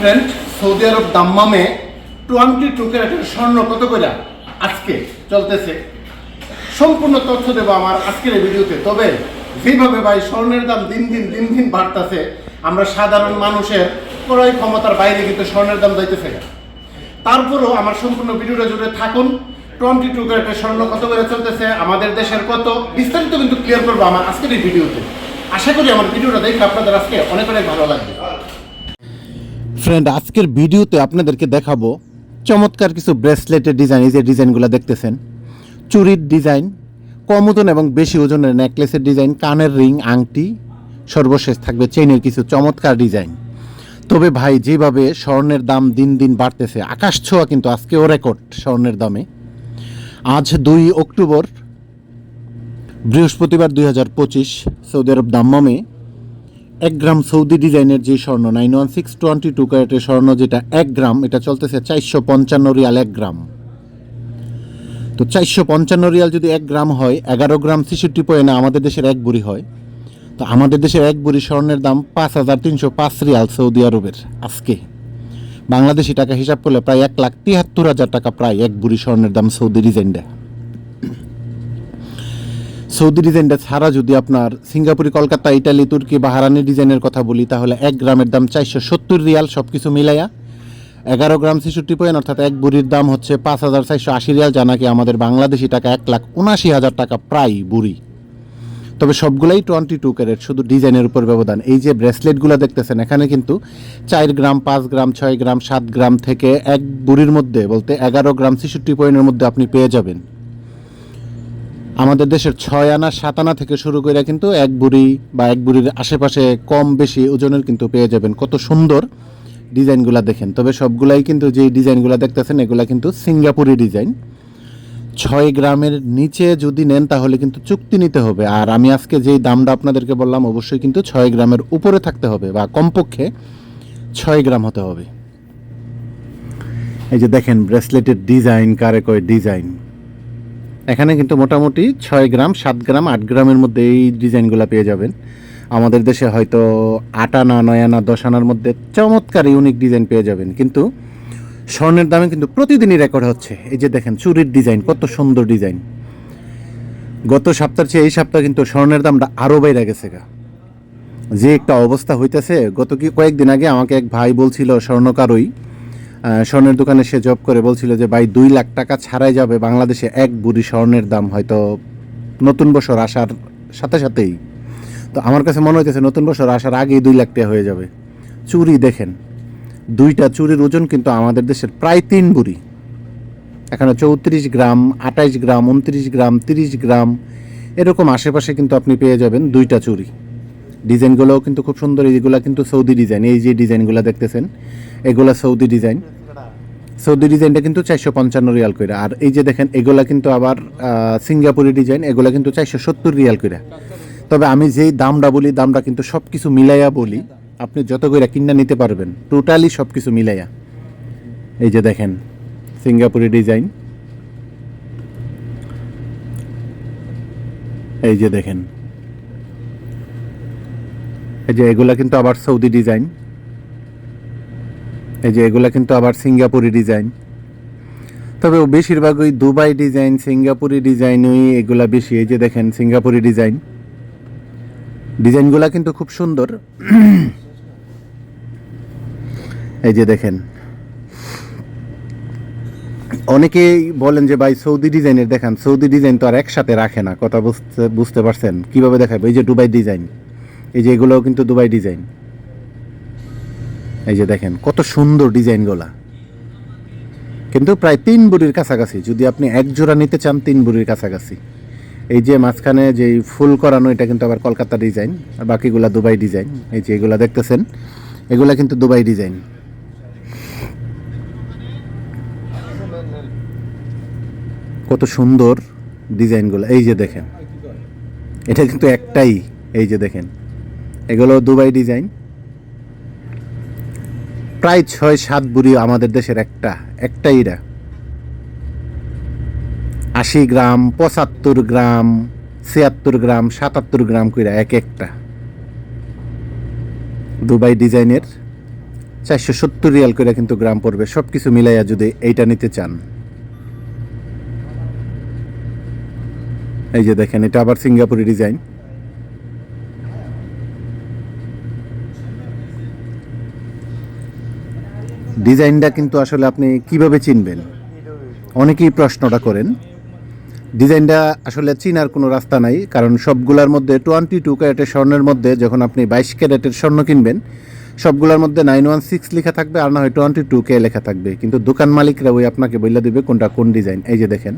Friend Saudi Arab দাম্মামে twenty স্বর্ণ কত করে? আজকে চলতেছে। সম্পূর্ণ তথ্য দেবো আমার আজকের এই ভিডিওতে। তবে যেভাবে ভাই স্বর্ণের দাম দিন দিন দিন দিন বাড়তেছে, আমরা সাধারণ মানুষের ক্রয় ক্ষমতার বাইরে কিন্তু স্বর্ণের দাম যাইতেছে। তারপরেও আমার সম্পূর্ণ ভিডিওটা জুড়ে থাকুন। টোয়েন্টি টু ক্যারেটের স্বর্ণ কত করে চলতেছে, আমাদের দেশের কত, বিস্তারিত কিন্তু ক্লিয়ার করব আমার আজকের এই ভিডিওতে। আশা করি আমার ভিডিওটা দেখে আপনাদের আজকে অনেক অনেক ভালো লাগবে। ফ্রেন্ড আজকের ভিডিওতে আপনাদেরকে দেখাবো চমৎকার কিছু ব্রেসলেটের ডিজাইন এই যে ডিজাইনগুলো দেখতেছেন। চুরির ডিজাইন কম ওজন এবং বেশি ওজনের নেকলেসের ডিজাইন কানের রিং আংটি, সর্বশেষ থাকবে চেইনের কিছু চমৎকার ডিজাইন তবে ভাই, যেভাবে স্বর্ণের দাম দিন দিন বাড়তেছে, আকাশ ছোঁয়া কিন্তু আজকেও রেকর্ড স্বর্ণের দামে। আজ দুই অক্টোবর, বৃহস্পতিবার দুই হাজার পঁচিশ, সৌদি আরব দাম্মামে এক গ্রাম সৌদি ডিজাইনের যে স্বর্ণ nine one six twenty two ক্যারেটের স্বর্ণ যেটা এক গ্রাম, এটা চলতেছে চারশো পঞ্চান্ন রিয়াল এক গ্রাম। তো চারশো পঞ্চান্ন রিয়াল যদি এক গ্রাম হয়, এগারো গ্রাম ছেষট্টি পয়েন্টে আমাদের দেশের এক বুড়ি হয়। তো আমাদের দেশের এক বুড়ি স্বর্ণের দাম পাঁচ হাজার তিনশো পাঁচ রিয়াল সৌদি আরবের আজকে। বাংলাদেশি টাকা হিসাব করলে প্রায় এক লাখ তিয়াত্তর হাজার টাকা প্রায় এক বুড়ি স্বর্ণের দাম সৌদি ডিজাইনটা। সৌদি ডিজাইনটা ছাড়া যদি আপনার সিঙ্গাপুরি, কলকাতা, ইটালি, তুর্কি বা হারানি ডিজাইনের কথা বলি, তাহলে এক গ্রামের দাম চারশো সত্তর রিয়াল সব কিছু মিলাইয়া এগারো গ্রাম ছেষট্টি পয়েন্ট, অর্থাৎ এক বুড়ির দাম হচ্ছে পাঁচ হাজার চারশো আশি রিয়াল যা নাকি আমাদের বাংলাদেশি টাকা এক লাখ উনাশি হাজার টাকা প্রায় বুড়ি। তবে সবগুলাই টোয়েন্টি টু ক্যারেট, শুধু ডিজাইনের উপর ব্যবধান। এই যে ব্রেসলেটগুলো দেখতেছেন, এখানে কিন্তু চার গ্রাম, পাঁচ গ্রাম, ছয় গ্রাম, সাত গ্রাম থেকে এক বুড়ির মধ্যে বলতে এগারো গ্রাম ছেষট্টি পয়েন্টের মধ্যে আপনি পেয়ে যাবেন। আমাদের দেশের ছয় আনা, সাত আনা থেকে শুরু করে কিন্তু এক বুড়ি বা এক বুড়ির আশেপাশে কম বেশি ওজনের কিন্তু পেয়ে যাবেন। কত সুন্দর ডিজাইনগুলো দেখেন। তবে সবগুলাই কিন্তু যে ডিজাইনগুলো দেখতেছেন, এগুলা কিন্তু সিঙ্গাপুরি ডিজাইন। ছয় গ্রামের নিচে যদি নেন তাহলে কিন্তু চুক্তি নিতে হবে। আর আমি আজকে যেই দামটা আপনাদেরকে বললাম, অবশ্যই কিন্তু ছয় গ্রামের উপরে থাকতে হবে বা কমপক্ষে ছয় গ্রাম হতে হবে। এই যে দেখেন, ব্রেসলেটের ডিজাইন কারে কয় ডিজাইন। এখানে কিন্তু মোটামুটি ছয় গ্রাম, সাত গ্রাম, আট গ্রামের মধ্যে এই ডিজাইনগুলো পেয়ে যাবেন। আমাদের দেশে হয়তো আট আনা, নয় আনা, দশ আনার মধ্যে চমৎকার ইউনিক ডিজাইন পেয়ে যাবেন। কিন্তু স্বর্ণের দামে কিন্তু প্রতিদিনই রেকর্ড হচ্ছে। এই যে দেখেন, চুরির ডিজাইন কত সুন্দর ডিজাইন গত সপ্তাহের চেয়ে এই সপ্তাহে কিন্তু স্বর্ণের দামটা আরও বাইরে গেছে গা। যে একটা অবস্থা হইতেছে, গত কি কয়েকদিন আগে আমাকে এক ভাই বলছিল, স্বর্ণকারই স্বর্ণের দোকানে সে জব করে, বলছিল যে, ভাই, দুই লাখ টাকা ছাড়াই যাবে বাংলাদেশে, এক বুড়ি স্বর্ণের দাম হয়তো নতুন বছর আসার সাথে সাথেই। তো আমার কাছে মনে হইতেছে, নতুন বছর আসার আগেই দুই লাখ টাকা হয়ে যাবে। চুরি, দেখেন, দুইটা চুরির ওজন কিন্তু আমাদের দেশের প্রায় তিন বুড়ি। এখানে চৌত্রিশ গ্রাম, আঠাইশ গ্রাম, উনত্রিশ গ্রাম, তিরিশ গ্রাম, এরকম আশেপাশে কিন্তু আপনি পেয়ে যাবেন দুইটা চুরি। ডিজাইনগুলোও কিন্তু খুব সুন্দর এইগুলো কিন্তু সৌদি ডিজাইন, এই যে ডিজাইনগুলো দেখতেছেন, এগুলা সৌদি ডিজাইন। সৌদি ডিজাইনটা কিন্তু চারশো পঞ্চান্ন রিয়াল করে আর এই যে দেখেন, এগুলা কিন্তু আবার সিঙ্গাপুরি ডিজাইন, এগুলা কিন্তু চারশো সত্তর রিয়াল করে তবে আমি যেই দামটা বলি, দামটা কিন্তু সব কিছু মিলাইয়া বলি, আপনি যত করে কিনা নিতে পারবেন, টোটালি সব কিছু মিলাইয়া। এই যে দেখেন, সিঙ্গাপুরি ডিজাইন। এই যে দেখেন এই যে এগুলা কিন্তু আবার সৌদি ডিজাইন। এই যে এগুলা কিন্তু আবার সিঙ্গাপুরি ডিজাইন। তবে বেশিরভাগ ওই দুবাই ডিজাইন, সিঙ্গাপুরি ডিজাইন ওই এগুলা বেশি। এই যে দেখেন, সিঙ্গাপুরি ডিজাইন। ডিজাইনগুলা কিন্তু খুব সুন্দর। এই যে দেখেন। অনেকেই বলেন যে, ভাই, সৌদি ডিজাইনের দেখান। সৌদি ডিজাইন তো আর একসাথে রাখে না। কথা বুঝতে বুঝতে পারছেন? কীভাবে দেখাবে? এই যে দুবাই ডিজাইন। এই যে এগুলোও কিন্তু দুবাই ডিজাইন। এই যে দেখেন, কত সুন্দর ডিজাইনগুলা। কিন্তু প্রায় তিন বুড়ির কাছাকাছি, যদি আপনি এক জোড়া নিতে চান, তিন বুড়ির কাছাকাছি। এই যে মাঝখানে যে ফুল করানো, এটা কিন্তু আবার কলকাতা ডিজাইন, আর বাকিগুলা দুবাই ডিজাইন। এই যে এগুলা দেখতেছেন, এগুলা কিন্তু দুবাই ডিজাইন। কত সুন্দর ডিজাইনগুলো। এই যে দেখেন, এটা কিন্তু একটাই, এই যে দেখেন। এগুলো দুবাই ডিজাইন। প্রায় ছয় সাত বুড়ি আমাদের দেশের একটা, একটাই এরা। আশি গ্রাম, পঁচাত্তর গ্রাম, ছিয়াত্তর গ্রাম, সাতাত্তর গ্রাম কইরা এক একটা। দুবাই ডিজাইনের চারশো সত্তর রিয়াল করে কিন্তু গ্রাম পড়বে। সব কিছু মিলাইয়া যদি এইটা নিতে চান। এই যে দেখেন, এটা আবার সিঙ্গাপুরি ডিজাইন। ডিজাইনটা কিন্তু আসলে আপনি কীভাবে চিনবেন? অনেকেই প্রশ্নটা করেন। ডিজাইনটা আসলে চিনার কোনো রাস্তা নাই, কারণ সবগুলোর মধ্যে টোয়েন্টি টু ক্যারেটের স্বর্ণের মধ্যে যখন আপনি বাইশ ক্যারেটের স্বর্ণ কিনবেন, সবগুলোর মধ্যে নাইন ওয়ান সিক্স লেখা থাকবে আর না হয় টোয়েন্টি টু কে লেখা থাকবে। কিন্তু দোকান মালিকরা ওই আপনাকে বলে দেবে কোনটা কোন ডিজাইন। এই যে দেখেন,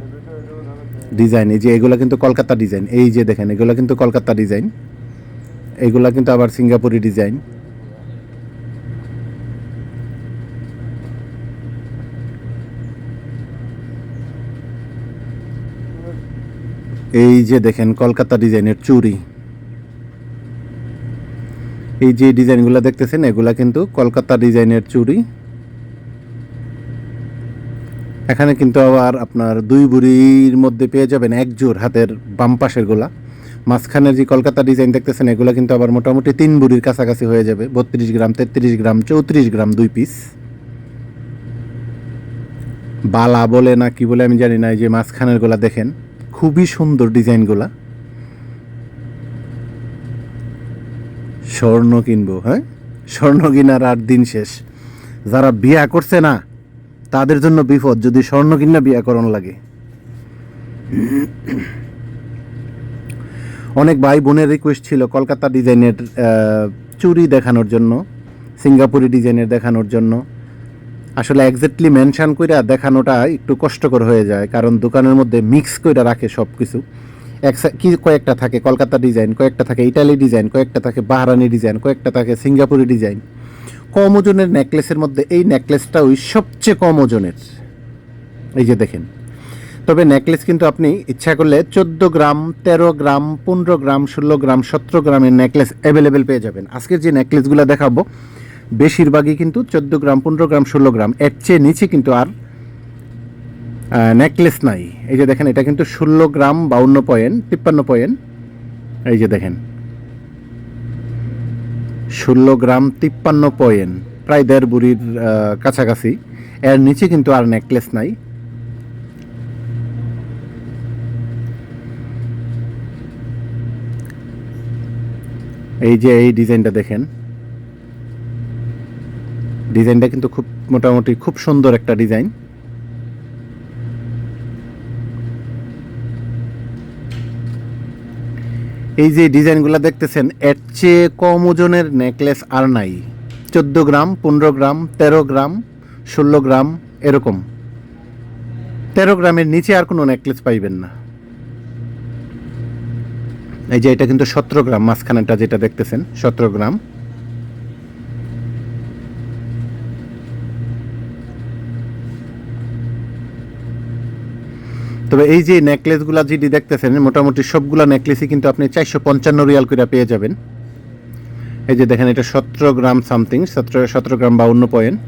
ডিজাইন, এই যে এগুলো কিন্তু কলকাতা ডিজাইন। এই যে দেখেন, এগুলো কিন্তু কলকাতা ডিজাইন। এগুলা কিন্তু আবার সিঙ্গাপুরি ডিজাইন। এই যে দেখেন কলকাতা ডিজাইনের চুড়ি। এই যে ডিজাইনগুলো দেখতেছেন, এগুলা কিন্তু কলকাতা ডিজাইনের চুড়ি। এখানে কিন্তু আবার আপনার দুই বুড়ির মধ্যে পেয়ে যাবেন এক জোর হাতের বাম পাশের গোলা। মাঝখানের যে কলকাতা ডিজাইন দেখতেছেন, এগুলো কিন্তু আবার মোটামুটি তিন বুড়ির কাছাকাছি হয়ে যাবে। বত্রিশ গ্রাম, তেত্রিশ গ্রাম, চৌত্রিশ গ্রাম দুই পিস। বালা বলে না কি বলে আমি জানি না, এই যে মাঝখানের গোলা দেখেন। খুবই সুন্দর ডিজাইনগুলা। স্বর্ণ কিনবো হ্যাঁ? স্বর্ণ কিনার আর দিন শেষ। যারা বিয়া করছে না, তাদের জন্য বিপদ, যদি স্বর্ণ কিনা বিয়া করানো লাগে। অনেক ভাই বোনের রিকোয়েস্ট ছিল কলকাতা ডিজাইনের চুরি দেখানোর জন্য, সিঙ্গাপুরি ডিজাইনের দেখানোর জন্য। আসলে এক্স্যাক্টলি মেনশান কইরা দেখানোটা একটু কষ্টকর হয়ে যায়, কারণ দোকানের মধ্যে মিক্স কইরা রাখে সব কিছু এক কি কয়েকটা থাকে? কলকাতা ডিজাইন কয়েকটা থাকে ইটালি ডিজাইন কয়েকটা থাকে বাহারানি ডিজাইন কয়েকটা থাকে সিঙ্গাপুরি ডিজাইন কম ওজনের নেকলেসের মধ্যে এই নেকলেসটা ওই সবচেয়ে কম ওজনের। এই যে দেখেন। তবে নেকলেস কিন্তু আপনি ইচ্ছা করলে চোদ্দ গ্রাম, তেরো গ্রাম, পনেরো গ্রাম, ষোলো গ্রাম, সতেরো গ্রামের নেকলেস অ্যাভেলেবেল পেয়ে যাবেন। আজকের যে নেকলেসগুলো দেখাবো বেশিরভাগই কিন্তু চোদ্দ গ্রাম, পনেরো গ্রাম, ষোলো গ্রাম, এর চেয়ে নিচে কিন্তু আর নেকলেস নাই। এই যে দেখেন, এটা কিন্তু ষোলো গ্রাম বাউন্ন পয়েন্ট, তিপ্পান্ন পয়েন্ট। এই যে দেখেন, ষোলো গ্রাম, তিপ্পান্ন পয়েন্ট, প্রায় দেড় বুড়ির কাছাকাছি। এর নিচে কিন্তু আর নেকলেস নাই। এই যে এই ডিজাইনটা দেখেন ডিজাইনটা কিন্তু খুব মোটামুটি খুব সুন্দর একটা ডিজাইন। এই যে ডিজাইনগুলো দেখতেছেন, এর চেয়ে কম ওজনের নেকলেস আর নাই। চোদ্দ গ্রাম, পনেরো গ্রাম, তেরো গ্রাম, ষোলো গ্রাম, এরকম। তেরো গ্রামের নিচে আর কোনো নেকলেস পাইবেন না। এই যে এটা কিন্তু সতেরো গ্রাম মাঝখানেটা যেটা দেখতেছেন, সতেরো গ্রাম। তবে এই যে নেকলেসগুলা যেটি দেখতেছেন, মোটামুটি সবগুলা নেকলেসই কিন্তু আপনি চারশো পঞ্চান্ন রিয়াল করে পেয়ে যাবেন। এই যে দেখেন, এটা সতেরো গ্রাম সামথিং সতেরো সতেরো গ্রাম বাউন্ন পয়েন্ট।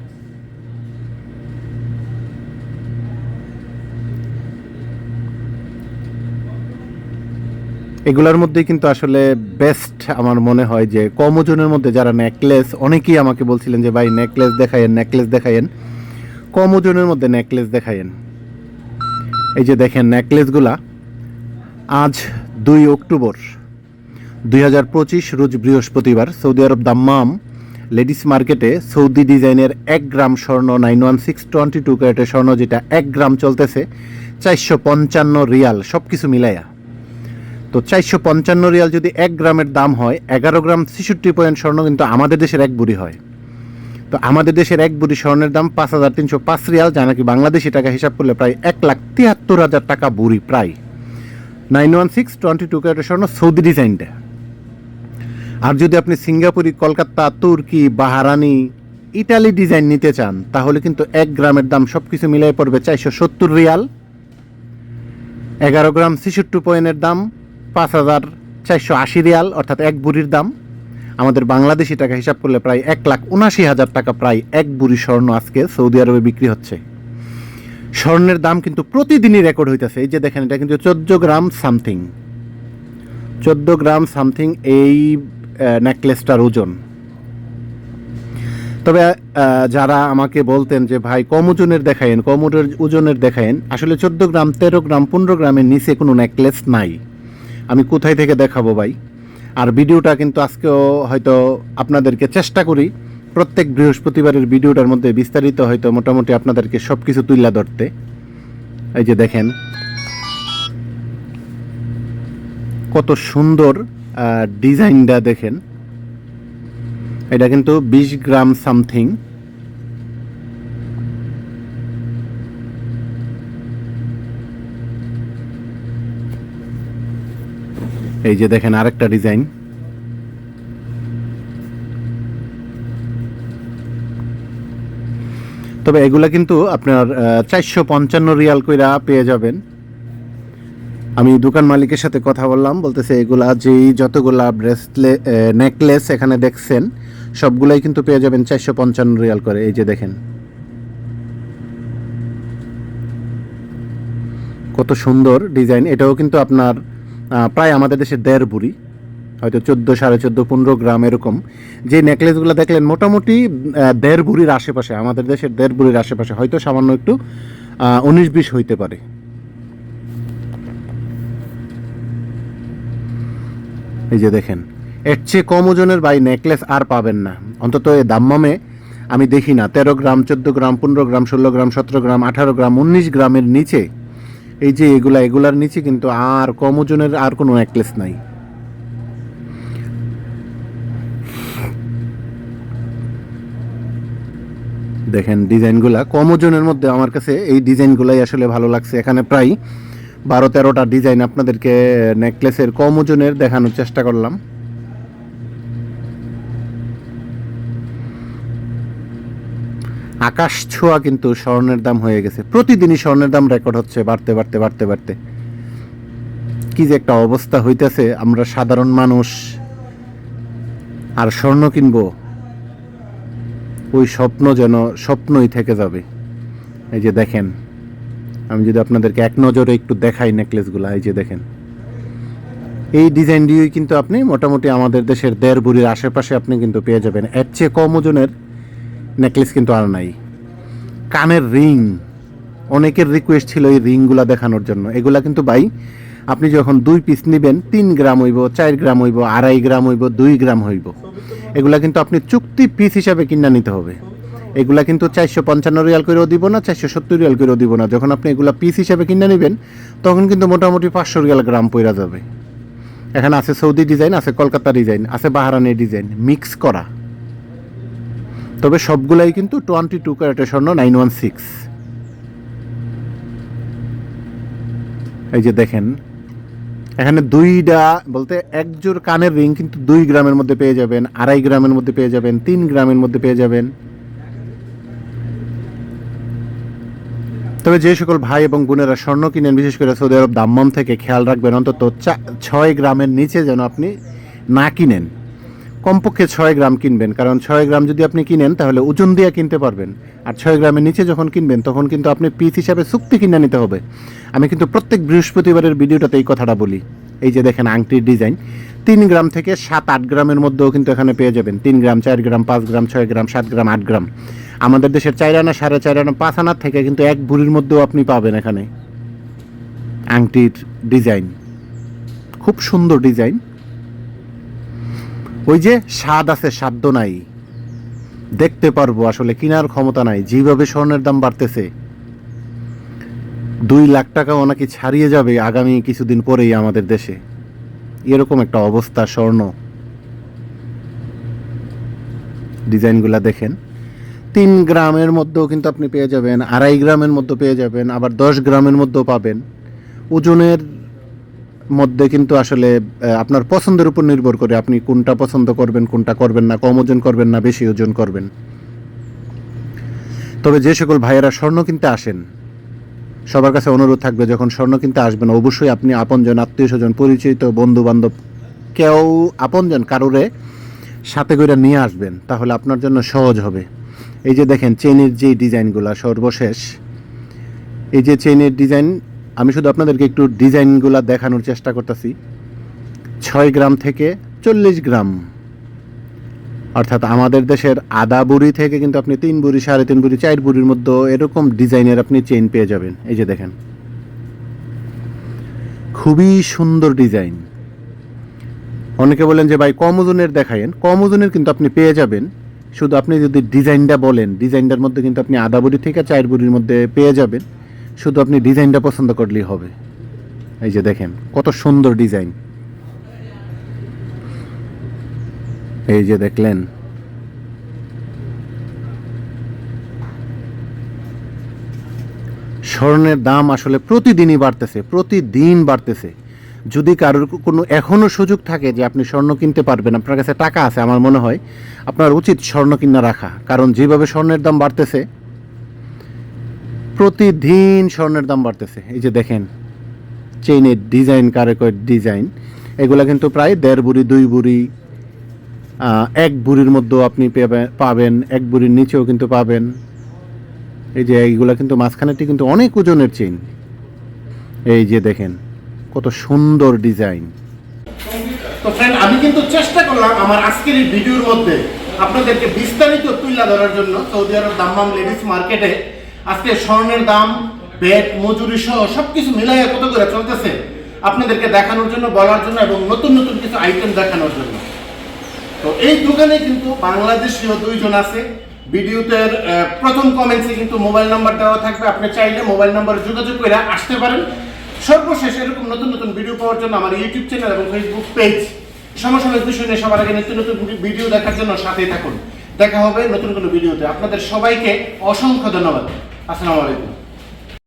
এগুলোর মধ্যেই কিন্তু আসলে বেস্ট আমার মনে হয় যে কম ওজনের মধ্যে যারা নেকলেস অনেকেই আমাকে বলছিলেন যে ভাই নেকলেস দেখায়েন নেকলেস দেখায়েন কম ওজনের মধ্যে নেকলেস দেখায়েন এই যে দেখেন নেকলেসগুলা আজ দুই অক্টোবর দুই হাজার পঁচিশ রোজ বৃহস্পতিবার সৌদি আরব দাম্মাম লেডিস মার্কেটে সৌদি ডিজাইনের এক গ্রাম স্বর্ণ nine one six twenty two ক্যারেটের স্বর্ণ যেটা এক গ্রাম চলতেছে, চারশো পঞ্চান্ন রিয়াল সব কিছু মিলাইয়া। তো চারশো পঞ্চান্ন রিয়াল যদি এক গ্রামের দাম হয়, এগারো গ্রাম ছেষট্টি পয়েন্ট স্বর্ণ কিন্তু আমাদের দেশের এক বুড়ি হয়। তো আমাদের দেশের এক বুড়ি স্বর্ণের দাম পাঁচ হাজার তিনশো পাঁচ রিয়াল, যা নাকি বাংলাদেশি টাকা হিসাব করলে প্রায় এক লাখ তিয়াত্তর হাজার টাকা বুড়ি প্রায়। Nine one six, twenty two ক্যারেটের স্বর্ণ সৌদি ডিজাইনটা। আর যদি আপনি সিঙ্গাপুরি, কলকাতা, তুর্কি, বাহারানি ইটালি ডিজাইন নিতে চান, তাহলে কিন্তু এক গ্রামের দাম সব কিছু মিলাই পড়বে চারশো সত্তর রিয়াল। এগারো গ্রাম ছেষট্টি পয়েন্টের দাম পাঁচ হাজার চারশো আশি রিয়াল, অর্থাৎ এক বুড়ির দাম। আমাদের বাংলাদেশি টাকা হিসাব করলে প্রায় এক লাখ উনাশি হাজার টাকা প্রায় এক বুড়ি স্বর্ণ আজকে সৌদি আরবে বিক্রি হচ্ছে। স্বর্ণের দাম কিন্তু প্রতিদিনই রেকর্ড হইতেছে। এই যে দেখেন, এটা কিন্তু চোদ্দ গ্রাম সামথিং। চোদ্দ গ্রাম সামথিং এই নেকলেসটার ওজন। তবে যারা আমাকে বলতেন যে, ভাই, কম ওজনের দেখায়েন, কম ওজনের- দেখায়েন। আসলে চোদ্দ গ্রাম, তেরো গ্রাম, পনেরো গ্রামের নিচে কোনো নেকলেস নাই। আমি কোথায় থেকে দেখাবো ভাই? আর ভিডিওটা কিন্তু আজকেও হয়তো আপনাদেরকে চেষ্টা করি, প্রত্যেক বৃহস্পতিবারের ভিডিওটার মধ্যে বিস্তারিত হয়তো মোটামুটি আপনাদেরকে সব কিছু তুলে ধরতে। এই যে দেখেন, কত সুন্দর ডিজাইনটা দেখেন। এটা কিন্তু বিশ গ্রাম সামথিং। এই যে দেখেন আরেকটা ডিজাইন। তবে এগুলা কিন্তু আপনার চারশো পঞ্চান্ন রিয়াল কইরা পেয়ে যাবেন। আমি দোকান মালিকের সাথে কথা বললাম, বলতেছে এগুলা যেই যতগুলা ব্রেসলে নেকলেস এখানে দেখছেন, সবগুলাই কিন্তু পেয়ে যাবেন চারশো পঞ্চান্ন রিয়াল করে। এই যে দেখেন। কত সুন্দর ডিজাইন। এটাও কিন্তু আপনার প্রায় আমাদের দেশে দেড় বুড়ি হয়তো চোদ্দ, সাড়ে চোদ্দ, পনেরো গ্রাম এরকম। যে নেকলেসগুলো দেখলেন, মোটামুটি দেড় বুড়ির আশেপাশে, আমাদের দেশের দেড় বুড়ির আশেপাশে, হয়তো সামান্য একটু উনিশ, বিশ হইতে পারে। এই যে দেখেন, এর চেয়ে কম ওজনের বাই নেকলেস আর পাবেন না। অন্তত এই দাম্মামে আমি দেখি না, তেরো গ্রাম, চোদ্দ গ্রাম, পনেরো গ্রাম, ষোলো গ্রাম, সতেরো গ্রাম, আঠারো গ্রাম, উনিশ গ্রামের নিচে এই যে এগুলা, এগুলার নিচে কিন্তু আর কম ওজনের আর কোনো নেকলেস নাই। দেখেন ডিজাইনগুলা, কম ওজনের মধ্যে আমার কাছে এই ডিজাইনগুলাই আসলে ভালো লাগছে। এখানে প্রায় বারো তেরোটা ডিজাইন আপনাদেরকে নেকলেসের কম ওজনের দেখানোর চেষ্টা করলাম। আকাশ ছোঁয়া কিন্তু স্বর্ণের দাম হয়ে গেছে। প্রতিদিনই স্বর্ণের দাম রেকর্ড হচ্ছে বাড়তে বাড়তে বাড়তে বাড়তে। কি যে একটা অবস্থা হইতেছে, আমরা সাধারণ মানুষ, আর স্বর্ণ কিনবো, ওই স্বপ্ন যেন স্বপ্নই থেকে যাবে। এই যে দেখেন, আমি যদি আপনাদেরকে এক নজরে একটু দেখাই নেকলেসগুলো এই যে দেখেন। এই ডিজাইন দিয়েই কিন্তু আপনি মোটামুটি আমাদের দেশের দেড় বুড়ির আশেপাশে আপনি কিন্তু পেয়ে যাবেন। এর চেয়ে কম ওজনের নেকলেস কিন্তু আর নাই। কানের রিং, অনেকের রিকোয়েস্ট ছিল এই রিংগুলা দেখানোর জন্য। এগুলা কিন্তু ভাই, আপনি যখন দুই পিস নেবেন, তিন গ্রাম হইব, চার গ্রাম হইব, আড়াই গ্রাম হইব, দুই গ্রাম হইব। এগুলা কিন্তু আপনি চুক্তি পিস হিসাবে কিনা নিতে হবে। এগুলা কিন্তু চারশো পঞ্চান্ন রিয়াল করেও দিব না, চারশো সত্তর রিয়াল করেও দিব না। যখন আপনি এগুলা পিস হিসাবে কিনে নেবেন, তখন কিন্তু মোটামুটি পাঁচশো রিয়াল গ্রাম পইরা যাবে। এখানে আছে সৌদি ডিজাইন, আছে কলকাতা ডিজাইন, আছে বাহারানি ডিজাইন, মিক্স করা। তবে সবগুলাই কিন্তু টোয়েন্টি টু ক্যারেটের স্বর্ণ, নাইন ওয়ান সিক্স। এই যে দেখেন, এখানে দুইটা বলতে এক জোর কানের রিং কিন্তু দুই গ্রামের মধ্যে পেয়ে যাবেন, আড়াই গ্রামের মধ্যে পেয়ে যাবেন, তিন গ্রামের মধ্যে পেয়ে যাবেন। তবে যে সকল ভাই এবং বোনেরা স্বর্ণ কিনেন, বিশেষ করে সৌদি আরব দাম্মাম থেকে খেয়াল রাখবেন, অন্তত ছয় গ্রামের নিচে যেন আপনি না কিনেন। কমপক্ষে ছয় গ্রাম কিনবেন। কারণ ছয় গ্রাম যদি আপনি কিনেন, তাহলে ওজন দিয়ে কিনতে পারবেন। আর ছয় গ্রামের নিচে যখন কিনবেন, তখন কিন্তু আপনি পিস হিসাবে চুক্তি কিনে নিতে হবে। আমি কিন্তু প্রত্যেক বৃহস্পতিবারের ভিডিওটাতে এই কথাটা বলি। এই যে দেখেন আংটির ডিজাইন। তিন গ্রাম থেকে সাত, আট গ্রামের মধ্যেও কিন্তু এখানে পেয়ে যাবেন। তিন গ্রাম, চার গ্রাম, পাঁচ গ্রাম, ছয় গ্রাম, সাত গ্রাম, আট গ্রাম। আমাদের দেশের চার আনা সাড়ে চার আনা পাঁচ আনার থেকে কিন্তু এক বুড়ির মধ্যেও আপনি পাবেন এখানে। আংটির ডিজাইন। খুব সুন্দর ডিজাইন। ওই যে স্বাদ আছে সাধ্য নাই। দেখতে পারব আসলে কেনার ক্ষমতা নাই, যেভাবে স্বর্ণের দাম বাড়তেছে। দুই লাখ টাকা ওনাকে ছাড়িয়ে যাবে আগামী কিছুদিন পরেই আমাদের দেশে। এরকম একটা অবস্থা স্বর্ণ। ডিজাইনগুলা দেখেন। তিন গ্রামের মধ্যেও কিন্তু আপনি পেয়ে যাবেন, আড়াই গ্রামের মধ্যে পেয়ে যাবেন, আবার দশ গ্রামের মধ্যেও পাবেন। ওজনের মধ্যে কিন্তু আসলে আপনার পছন্দের উপর নির্ভর করে আপনি কোনটা পছন্দ করবেন, কোনটা করবেন না, কম ওজন করবেন না, বেশি ওজন করবেন। তবে যে সকল ভাইয়েরা স্বর্ণ কিনতে আসেন, সবার কাছে অনুরোধ থাকবে, যখন স্বর্ণ কিনতে আসবেন, অবশ্যই আপনি আপনজন আত্মীয় স্বজন পরিচিত বন্ধু বান্ধব কেউ আপনজন কারোরে সাথে করে নিয়ে আসবেন, তাহলে আপনার জন্য সহজ হবে। এই যে দেখেন, চেনের যে ডিজাইনগুলো সর্বশেষ, এই যে চেনের ডিজাইন আমি শুধু আপনাদেরকে একটু ডিজাইনগুলো দেখানোর চেষ্টা করতেছি। ছয় গ্রাম থেকে চল্লিশ গ্রাম। অর্থাৎ আমাদের দেশের আদা বুড়ি থেকে কিন্তু আপনি তিন বুড়ি, সাড়ে তিন বুড়ি, চার বুড়ির মধ্যে এরকম ডিজাইনের আপনি চেইন পেয়ে যাবেন। এই যে দেখেন। খুবই সুন্দর ডিজাইন। অনেকে বলেন যে, ভাই, কম ওজনের দেখায়েন। কম ওজনের কিন্তু আপনি পেয়ে যাবেন। শুধু আপনি যদি ডিজাইনটা বলেন, ডিজাইনটার মধ্যে কিন্তু আপনি আদা বুড়ি থেকে চার বুড়ির মধ্যে পেয়ে যাবেন। শুধু আপনি ডিজাইনটা পছন্দ করলেই হবে। এই যে দেখেন, কত সুন্দর ডিজাইন। এই যে দেখলেন। স্বর্ণের দাম আসলে প্রতিদিনই বাড়তেছে, প্রতিদিন বাড়তেছে। যদি কারোর কোনো এখনও সুযোগ থাকে যে আপনি স্বর্ণ কিনতে পারবেন, আপনার কাছে টাকা আছে, আমার মনে হয় আপনার উচিত স্বর্ণ কিনা রাখা। কারণ যেভাবে স্বর্ণের দাম বাড়তেছে প্রতিদিন স্বর্ণের দাম বাড়তেছে। এই যে দেখেন চেইনের ডিজাইন কারেকর ডিজাইন এগুলা কিন্তু প্রায় দেড় বুড়ি, দুই বুড়ি এক বুড়ির মধ্যেও আপনি পেবে- পাবেন, এক বুড়ির নিচেও কিন্তু পাবেন। এই যে এইগুলা কিন্তু মাঝখানেটি কিন্তু অনেক ওজনের চেইন এই যে দেখেন, কত সুন্দর ডিজাইন তো ফ্রেন্ড আমি কিন্তু চেষ্টা করলাম আমার আজকের এই ভিডিওর মধ্যে আপনাদেরকে বিস্তারিত তুলে ধরার জন্য সৌদি আরব দাম্মাম লেডিস মার্কেটে আজকে স্বর্ণের দাম বেড মজুরি সহ সবকিছু মিলাইয়া কত করে চলতেছে? আপনাদেরকে দেখানোর জন্য, বলার জন্য এবং নতুন নতুন কিছু আইটেম দেখানোর জন্য। তো এই দোকানে কিন্তু বাংলাদেশীয় দুইজন আছে। ভিডিওতে প্রথম কমেন্টসে কিন্তু মোবাইল নাম্বার দেওয়া থাকবে। আপনি চাইলে মোবাইল নাম্বারে যোগাযোগ করে আসতে পারেন। সর্বশেষ এরকম নতুন নতুন ভিডিও পাওয়ার জন্য আমার ইউটিউব চ্যানেল এবং ফেসবুক পেজ সমসাময়িক বিষয় নিয়ে সবার আগে নিত্য নতুন ভিডিও দেখার জন্য সাথেই থাকুন। দেখা হবে নতুন কোনো ভিডিওতে আপনাদের সবাইকে অসংখ্য ধন্যবাদ। আসসালামু আলাইকুম।